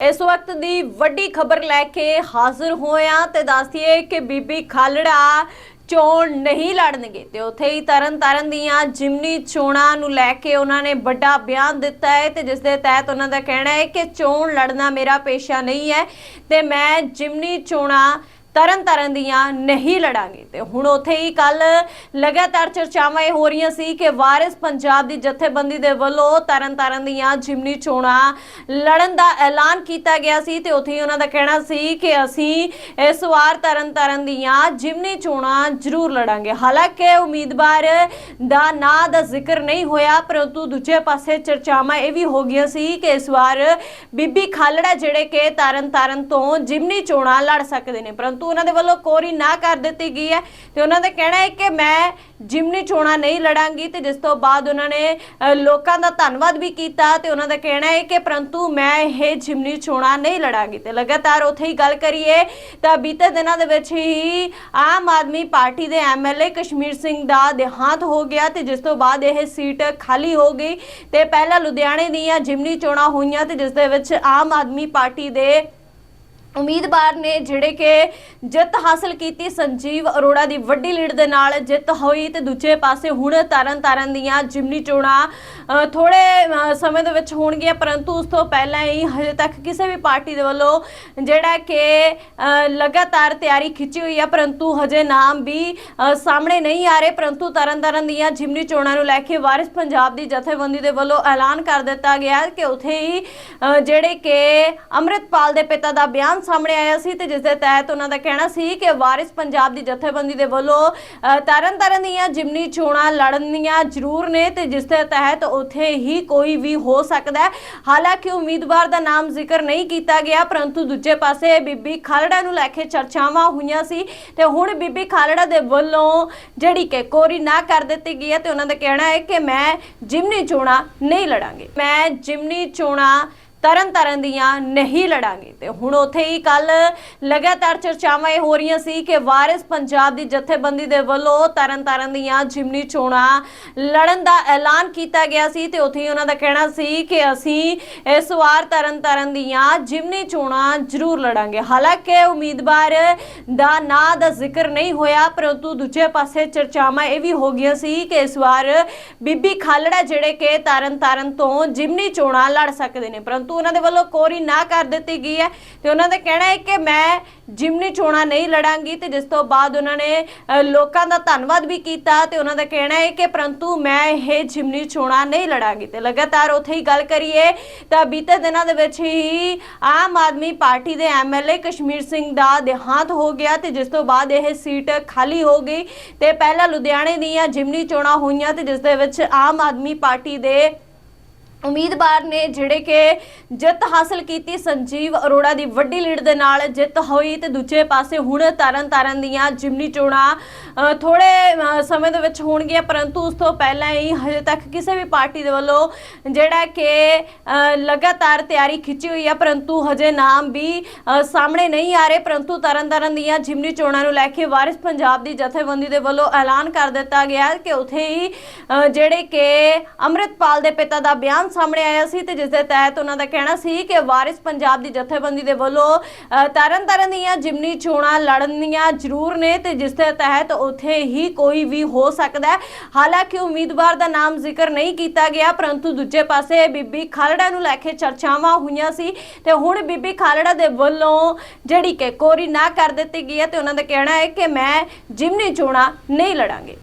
ਇਸ ਵਕਤ ਦੀ ਵੱਡੀ ਖਬਰ ਲੈ ਕੇ ਹਾਜ਼ਰ ਹੋਇਆ ਤੇ ਦੱਸਦੀਏ ਕਿ ਬੀਬੀ ਖਾਲੜਾ ਚੋਣ ਨਹੀਂ ਲੜਨਗੇ ਤੇ ਉੱਥੇ ਹੀ ਤਰਨ ਤਾਰਨ ਦੀਆਂ ਜਿਮਨੀ ਚੋਣਾਂ ਨੂੰ ਲੈ ਕੇ ਉਹਨਾਂ ਨੇ ਵੱਡਾ ਬਿਆਨ ਦਿੱਤਾ ਹੈ ਤੇ ਜਿਸ ਦੇ ਤਹਿਤ ਉਹਨਾਂ ਦਾ ਕਹਿਣਾ ਹੈ ਕਿ ਚੋਣ ਲੜਨਾ ਮੇਰਾ ਪੇਸ਼ਾ ਨਹੀਂ ਹੈ ਤੇ ਮੈਂ ਜਿਮਨੀ ਚੋਣਾਂ ਤਰਨ ਤਾਰਨ ਦੀਆਂ ਨਹੀਂ ਲੜਾਂਗੇ। ਤੇ ਹੁਣ ਉੱਥੇ ਹੀ ਕੱਲ ਲਗਾਤਾਰ ਚਰਚਾਵਾਂ ਇਹ ਹੋ ਰਹੀਆਂ ਸੀ ਕਿ ਵਾਰਿਸ ਪੰਜਾਬ ਦੀ ਜਥੇਬੰਦੀ ਦੇ ਵੱਲੋਂ ਤਰਨ ਤਾਰਨ ਦੀਆਂ ਜਿਮਨੀ ਚੋਣਾਂ ਲੜਨ ਦਾ ਐਲਾਨ ਕੀਤਾ ਗਿਆ ਸੀ ਤੇ ਉੱਥੇ ਹੀ ਉਹਨਾਂ ਦਾ ਕਹਿਣਾ ਸੀ ਕਿ ਅਸੀਂ ਇਸ ਵਾਰ ਤਰਨ ਤਾਰਨ ਦੀਆਂ ਜਿਮਨੀ ਚੋਣਾਂ ਜ਼ਰੂਰ ਲੜਾਂਗੇ। ਹਾਲਾਂਕਿ ਉਮੀਦਵਾਰ ਦਾ ਨਾਂ ਦਾ ਜ਼ਿਕਰ ਨਹੀਂ ਹੋਇਆ, ਪਰੰਤੂ ਦੂਜੇ ਪਾਸੇ ਚਰਚਾਵਾਂ ਇਹ ਵੀ ਹੋ ਗਈਆਂ ਸੀ ਕਿ ਇਸ ਵਾਰ ਬੀਬੀ ਖਾਲੜਾ ਜਿਹੜੇ ਕਿ ਤਰਨ ਤਾਰਨ ਤੋਂ ਜਿਮਨੀ ਚੋਣਾਂ ਲੜ ਸਕਦੇ ਨੇ। ਪਰੰਤੂ ਉਹਨਾਂ ਦੇ ਵੱਲੋਂ ਕੋਰੀ ਨਾ ਕਰ ਦਿੱਤੀ ਗਈ ਹੈ ਤੇ ਉਹਨਾਂ ਦਾ ਕਹਿਣਾ ਹੈ ਕਿ ਮੈਂ ਜਿਮਨੀ ਚੋਣਾਂ ਨਹੀਂ ਲੜਾਂਗੀ ਤੇ ਜਿਸ ਤੋਂ ਬਾਅਦ ਉਹਨਾਂ ਨੇ ਲੋਕਾਂ ਦਾ ਧੰਨਵਾਦ ਵੀ ਕੀਤਾ ਤੇ ਉਹਨਾਂ ਦਾ ਕਹਿਣਾ ਹੈ ਕਿ ਪਰੰਤੂ ਮੈਂ ਇਹ ਜਿਮਨੀ ਚੋਣਾਂ ਨਹੀਂ ਲੜਾਂਗੀ ਤੇ ਲਗਾਤਾਰ ਉੱਥੇ ਹੀ ਗੱਲ ਕਰੀਏ ਤਾਂ ਬੀਤੇ ਦਿਨਾਂ ਦੇ ਵਿੱਚ ਹੀ ਆਮ ਆਦਮੀ ਪਾਰਟੀ ਦੇ ਐਮਐਲਏ ਕਸ਼ਮੀਰ ਸਿੰਘ ਦਾ ਦੇਹਾਂਤ ਹੋ ਗਿਆ ਤੇ ਜਿਸ ਤੋਂ ਬਾਅਦ ਇਹ ਸੀਟ ਖਾਲੀ ਹੋ ਗਈ ਤੇ ਪਹਿਲਾਂ ਲੁਧਿਆਣੇ ਦੀਆਂ ਜਿਮਨੀ ਚੋਣਾਂ ਹੋਈਆਂ ਤੇ ਜਿਸ ਦੇ ਵਿੱਚ ਆਮ ਆਦਮੀ ਪਾਰਟੀ ਦੇ ਉਮੀਦਵਾਰ ਨੇ ਜਿਹੜੇ ਕਿ ਜਿੱਤ ਹਾਸਲ ਕੀਤੀ ਸੰਜੀਵ ਅਰੋੜਾ ਦੀ ਵੱਡੀ ਲੀਡ ਦੇ ਨਾਲ ਜਿੱਤ ਹੋਈ ਤੇ ਦੂਜੇ ਪਾਸੇ ਹੁਣ ਤਰਨ ਤਾਰਨ ਦੀਆਂ ਜਿਮਨੀ ਚੋਣਾਂ ਅ, ਥੋੜੇ ਸਮੇਂ ਦੇ ਵਿੱਚ ਹੋਣਗੀਆਂ ਪਰੰਤੂ ਉਸ ਤੋਂ ਪਹਿਲਾਂ ਹੀ ਹਜੇ ਤੱਕ ਕਿਸੇ ਵੀ ਪਾਰਟੀ ਦੇ ਵੱਲੋਂ ਜਿਹੜਾ ਕਿ ਲਗਾਤਾਰ ਤਿਆਰੀ ਖਿੱਚੀ ਹੋਈ ਹੈ ਪਰੰਤੂ ਹਜੇ ਨਾਮ ਵੀ ਸਾਹਮਣੇ ਨਹੀਂ ਆ ਰਹੇ ਪਰੰਤੂ ਤਰਨ ਤਾਰਨ ਦੀਆਂ ਜਿਮਨੀ ਚੋਣਾਂ ਨੂੰ ਲੈ ਕੇ ਵਾਰਿਸ ਪੰਜਾਬ ਦੀ ਜਥੇਬੰਦੀ ਦੇ ਵੱਲੋਂ ਐਲਾਨ ਕਰ ਦਿੱਤਾ ਗਿਆ ਕਿ ਉਥੇ ਹੀ ਜਿਹੜੇ ਕਿ ਅੰਮ੍ਰਿਤਪਾਲ ਦੇ ਪਿਤਾ ਦਾ ਬਿਆਨ ਸਾਹਮਣੇ ਆਇਆ ਸੀ ਤੇ ਜਿਸ ਦੇ ਤਹਿਤ ਉਹਨਾਂ ਦਾ ਕਹਿਣਾ ਸੀ ਕਿ ਵਾਰਿਸ ਪੰਜਾਬ ਦੀ ਜਥੇਬੰਦੀ ਦੇ ਵੱਲੋਂ ਅ, ਤਰਨ ਦੀਆਂ ਜਿਮਨੀ ਚੋਣਾਂ ਲੜਨੀਆਂ ਜ਼ਰੂਰ ਨੇ ਤੇ ਜਿਸ ਦੇ ਤਹਿਤ ਉਥੇ ਹੀ ਕੋਈ ਵੀ ਹੋ ਸਕਦਾ ਹੈ। ਹਾਲਾਂਕਿ ਉਮੀਦਵਾਰ ਦਾ ਨਾਮ ਜ਼ਿਕਰ ਨਹੀਂ ਕੀਤਾ ਗਿਆ ਪਰੰਤੂ ਦੂਜੇ ਪਾਸੇ ਬੀਬੀ ਖਾਲੜਾ ਨੂੰ ਲੈ ਕੇ ਚਰਚਾਵਾਂ ਹੋਈਆਂ ਸੀ ਤੇ ਹੁਣ ਬੀਬੀ ਖਾਲੜਾ ਦੇ ਵੱਲੋਂ ਜਿਹੜੀ ਕਿ ਕੋਰੀ ਨਾ ਕਰ ਦਿੱਤੀ ਗਈ ਹੈ ਤੇ ਉਹਨਾਂ ਦਾ ਕਹਿਣਾ ਹੈ ਕਿ ਮੈਂ ਜਿਮਨੀ ਚੋਣਾਂ ਨਹੀਂ ਲੜਾਂਗੀ। ਮੈਂ ਜਿਮਨੀ ਚੋਣਾਂ ਤਰਨ ਤਾਰਨ ਦੀਆਂ ਨਹੀਂ ਲੜਾਂਗੇ। ਤੇ ਹੁਣ ਉੱਥੇ ਹੀ ਕੱਲ ਲਗਾਤਾਰ ਚਰਚਾਵਾਂ ਇਹ ਹੋ ਰਹੀਆਂ ਸੀ ਕਿ ਵਾਰਿਸ ਪੰਜਾਬ ਦੀ ਜਥੇਬੰਦੀ ਦੇ ਵੱਲੋਂ ਤਰਨ ਤਾਰਨ ਦੀਆਂ ਜਿਮਨੀ ਚੋਣਾਂ ਲੜਨ ਦਾ ਐਲਾਨ ਕੀਤਾ ਗਿਆ ਸੀ ਤੇ ਉੱਥੇ ਹੀ ਉਹਨਾਂ ਦਾ ਕਹਿਣਾ ਸੀ ਕਿ ਅਸੀਂ ਇਸ ਵਾਰ ਤਰਨ ਤਾਰਨ ਦੀਆਂ ਜਿਮਨੀ ਚੋਣਾਂ ਜ਼ਰੂਰ ਲੜਾਂਗੇ। ਹਾਲਾਂਕਿ ਉਮੀਦਵਾਰ ਦਾ ਨਾਂ ਦਾ ਜ਼ਿਕਰ ਨਹੀਂ ਹੋਇਆ, ਪਰੰਤੂ ਦੂਜੇ ਪਾਸੇ ਚਰਚਾਵਾਂ ਇਹ ਵੀ ਹੋ ਗਈਆਂ ਸੀ ਕਿ ਇਸ ਵਾਰ ਬੀਬੀ ਖਾਲੜਾ ਜਿਹੜੇ ਕਿ ਤਰਨ ਤਾਰਨ ਤੋਂ ਜਿਮਨੀ ਚੋਣਾਂ ਲੜ ਸਕਦੇ ਨੇ। ਪਰੰਤੂ ਉਹਨਾਂ ਦੇ ਵੱਲੋਂ ਕੋਰੀ ਨਾ ਕਰ ਦਿੱਤੀ ਗਈ ਹੈ ਤੇ ਉਹਨਾਂ ਦਾ ਕਹਿਣਾ ਹੈ ਕਿ ਮੈਂ ਜਿਮਨੀ ਚੋਣਾਂ ਨਹੀਂ ਲੜਾਂਗੀ ਤੇ ਜਿਸ ਤੋਂ ਬਾਅਦ ਉਹਨਾਂ ਨੇ ਲੋਕਾਂ ਦਾ ਧੰਨਵਾਦ ਵੀ ਕੀਤਾ ਤੇ ਉਹਨਾਂ ਦਾ ਕਹਿਣਾ ਹੈ ਕਿ ਪਰੰਤੂ ਮੈਂ ਇਹ ਜਿਮਨੀ ਚੋਣਾਂ ਨਹੀਂ ਲੜਾਂਗੀ ਤੇ ਲਗਾਤਾਰ ਉੱਥੇ ਹੀ ਗੱਲ ਕਰੀਏ ਤਾਂ ਬੀਤੇ ਦਿਨਾਂ ਦੇ ਵਿੱਚ ਹੀ ਆਮ ਆਦਮੀ ਪਾਰਟੀ ਦੇ ਐਮਐਲਏ ਕਸ਼ਮੀਰ ਸਿੰਘ ਦਾ ਦੇਹਾਂਤ ਹੋ ਗਿਆ ਤੇ ਜਿਸ ਤੋਂ ਬਾਅਦ ਇਹ ਸੀਟ ਖਾਲੀ ਹੋ ਗਈ ਤੇ ਪਹਿਲਾਂ ਲੁਧਿਆਣੇ ਦੀਆਂ ਜਿਮਨੀ ਚੋਣਾਂ ਹੋਈਆਂ ਤੇ ਜਿਸ ਦੇ ਵਿੱਚ ਆਮ ਆਦਮੀ ਪਾਰਟੀ ਦੇ ਉਮੀਦਵਾਰ ਨੇ ਜਿਹੜੇ ਕਿ ਜਿੱਤ ਹਾਸਲ ਕੀਤੀ ਸੰਜੀਵ ਅਰੋੜਾ ਦੀ ਵੱਡੀ ਲੀਡ ਦੇ ਨਾਲ ਜਿੱਤ ਹੋਈ ਤੇ ਦੂਜੇ ਪਾਸੇ ਹੁਣ ਤਰਨ ਤਾਰਨ ਦੀਆਂ ਜਿਮਨੀ ਚੋਣਾਂ ਅ, ਥੋੜੇ ਸਮੇਂ ਦੇ ਵਿੱਚ ਹੋਣਗੀਆਂ ਪਰੰਤੂ ਉਸ ਤੋਂ ਪਹਿਲਾਂ ਹੀ ਹਜੇ ਤੱਕ ਕਿਸੇ ਵੀ ਪਾਰਟੀ ਦੇ ਵੱਲੋਂ ਜਿਹੜਾ ਕਿ ਲਗਾਤਾਰ ਤਿਆਰੀ ਖਿੱਚੀ ਹੋਈ ਹੈ ਪਰੰਤੂ ਹਜੇ ਨਾਮ ਵੀ ਸਾਹਮਣੇ ਨਹੀਂ ਆ ਰਹੇ। ਪਰੰਤੂ ਤਰਨ ਤਾਰਨ ਦੀਆਂ ਜਿਮਨੀ ਚੋਣਾਂ ਨੂੰ ਲੈ ਕੇ ਵਾਰਿਸ ਪੰਜਾਬ ਦੀ ਜਥੇਬੰਦੀ ਦੇ ਵੱਲੋਂ ਐਲਾਨ ਕਰ ਦਿੱਤਾ ਗਿਆ ਕਿ ਉਥੇ ਹੀ ਜਿਹੜੇ ਕਿ ਅੰਮ੍ਰਿਤਪਾਲ ਦੇ ਪਿਤਾ ਦਾ ਬਿਆਨ ਸਾਹਮਣੇ ਆਇਆ ਸੀ ਤੇ ਜਿਸ ਦੇ ਤਹਿਤ ਉਹਨਾਂ ਦਾ ਕਹਿਣਾ ਸੀ ਕਿ ਵਾਰਿਸ ਪੰਜਾਬ ਦੀ ਜਥੇਬੰਦੀ ਦੇ ਵੱਲੋਂ ਅ, ਤਰਨ ਤਾਰਨ ਦੀਆਂ ਜਿਮਨੀ ਚੋਣਾਂ ਲੜਨੀਆਂ ਜ਼ਰੂਰ ਨੇ ਤੇ ਜਿਸ ਦੇ ਤਹਿਤ ਉੱਥੇ ਹੀ ਕੋਈ ਵੀ ਹੋ ਸਕਦਾ ਹੈ। ਹਾਲਾਂਕਿ ਉਮੀਦਵਾਰ ਦਾ ਨਾਮ ਜ਼ਿਕਰ ਨਹੀਂ ਕੀਤਾ ਗਿਆ ਪਰੰਤੂ ਦੂਜੇ ਪਾਸੇ ਬੀਬੀ ਖਾਲੜਾ ਨੂੰ ਲੈ ਕੇ ਚਰਚਾਵਾਂ ਹੋਈਆਂ ਸੀ ਤੇ ਹੁਣ ਬੀਬੀ ਖਾਲੜਾ ਦੇ ਵੱਲੋਂ ਜਿਹੜੀ ਕਿ ਕੋਰੀ ਨਾ ਕਰ ਦਿੱਤੀ ਗਈ ਹੈ ਤੇ ਉਹਨਾਂ ਦਾ ਕਹਿਣਾ ਹੈ ਕਿ ਮੈਂ ਜਿਮਨੀ ਚੋਣਾਂ ਨਹੀਂ ਲੜਾਂਗੇ।